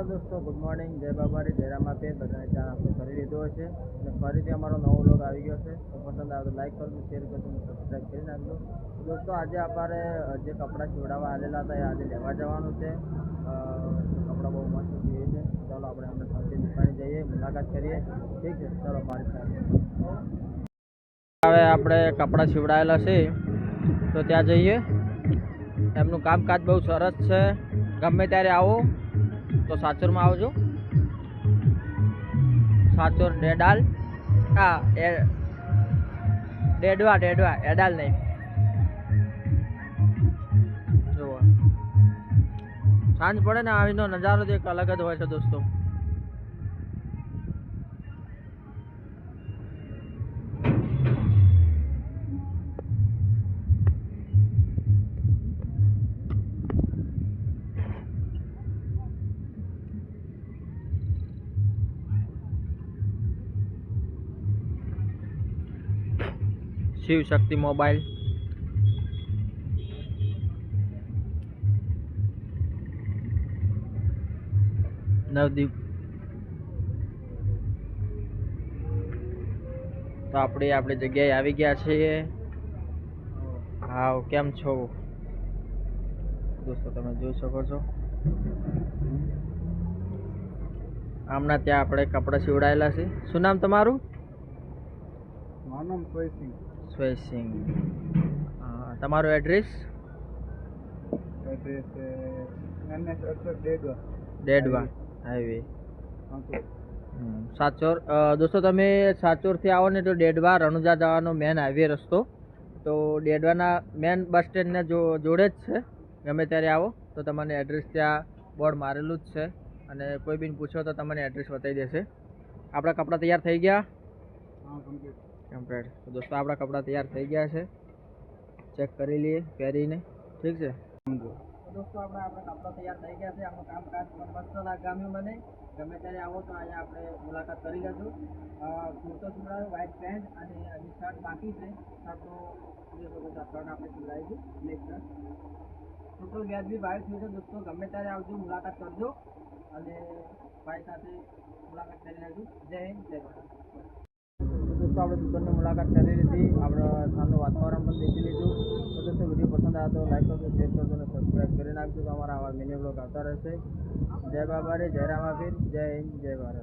નમસ્કાર દોસ્તો good morning જય બાબારી, જય રામાપીર. બધાને ચા નાસ્તો કરી લીધો છે અને ફરીથી અમારો નવો લોક આવી ગયો છે. તો પસંદ આવે તો લાઈક કરજો શેર કરજો સબસ્ક્રાઈબ કરી નાખજો. દોસ્તો, આજે અમારે જે કપડાં ચોડાવવા આવેલા હતા એ આજે લેવા જવાનું છે. કપડાં બહુ મસ્ત જોઈએ છે. ચાલો આપણે અમને ફરીથી દુકાને જઈએ, મુલાકાત કરીએ. ઠીક છે, ચાલો મારી સાથે. હવે આપણે કપડાં સીવડાયેલા છે. તો ત્યાં જઈએ. એમનું કામકાજ બહુ સરસ છે. ગમે ત્યારે આવો. તો સાચોરમાં આવજો. સાચોર ડેડાલ. હા ડેડવા ડેડવા, એડાલ નહીં. જુઓ. સાંજ પડે ને આવીનો નજારો તો એક અલગ જ હોય છે દોસ્તો. શિવ શક્તિ મોબાઈલ. નવદીપ. તો આપણે આપણે જગ્યાએ આવી ગયા છીએ. હા કેમ છો? દોસ્તો, તમે જોઈ શકો છો. હમણાં ત્યાં આપણે કપડાં સીવડાયેલા છે. શું નામ તમારું? મારું નામ સોયસિંહ સ્વેસિંગ તમારું એડ્રેસ એડ્રેસ એનએસ અડસઠ ડેડવા. ડેડવા હાઈવે સાચોર દોસ્તો તમે સાચોરથી આવો ને તો ડેડવા રણુજા જવાનો મેન હાઈવે રસ્તો. તો ડેડવાના મેન બસ સ્ટેન્ડને જો જોડે જ છે. ગમે ત્યારે આવો તો તમને એડ્રેસ ત્યાં બોર્ડ મારેલું જ છે. અને કોઈ બી પૂછો તો તમને એડ્રેસ બતાવી દેશે. આપણા કપડાં તૈયાર થઈ ગયા? હા કમ્પ્લીટ કમ્પ્લીટ તો દોસ્તો, આપણા કપડાં તૈયાર થઈ ગયા છે. ચેક કરી લઈએ, પહેરીને. ઠીક છે? દોસ્તો, આપણે આપણા કપડાં તૈયાર થઈ ગયા છે. આપણું કામકાજ મસ્ત લાગ્યું મને ગમે ત્યારે આવો તો અહીંયા આપણે મુલાકાત કરી લેજો કુર્તો સીવડાવ્યો વ્હાઇટ પેન્ટ અને હજી શર્ટ બાકી છે. શર્ટનો શર્ટ આપણે સિવડાવીશું બ્લેક ટોટલ વ્યાજબી ભાવ થયું છે દોસ્તો. ગમે ત્યારે આવજો, મુલાકાત કરજો. અને ભાઈ સાથે મુલાકાત કરી લેજો. જય હિન્દ, જય ભારત. દોસ્તો આપણે દુકાનની મુલાકાત કરી લીધી. આપણે સાંજનું વાતાવરણ પણ દેખી લીધું. તો દોસ્તો વીડિયો પસંદ આવે તો લાઈક કરજો શેર કરજો અને સબસ્ક્રાઈબ કરી નાખજો. તો અમારા આવા મિની બ્લોગ આવતા રહેશે. જય બાબા રે જય રામાપીર, જય હિન્દ, જય ભારત.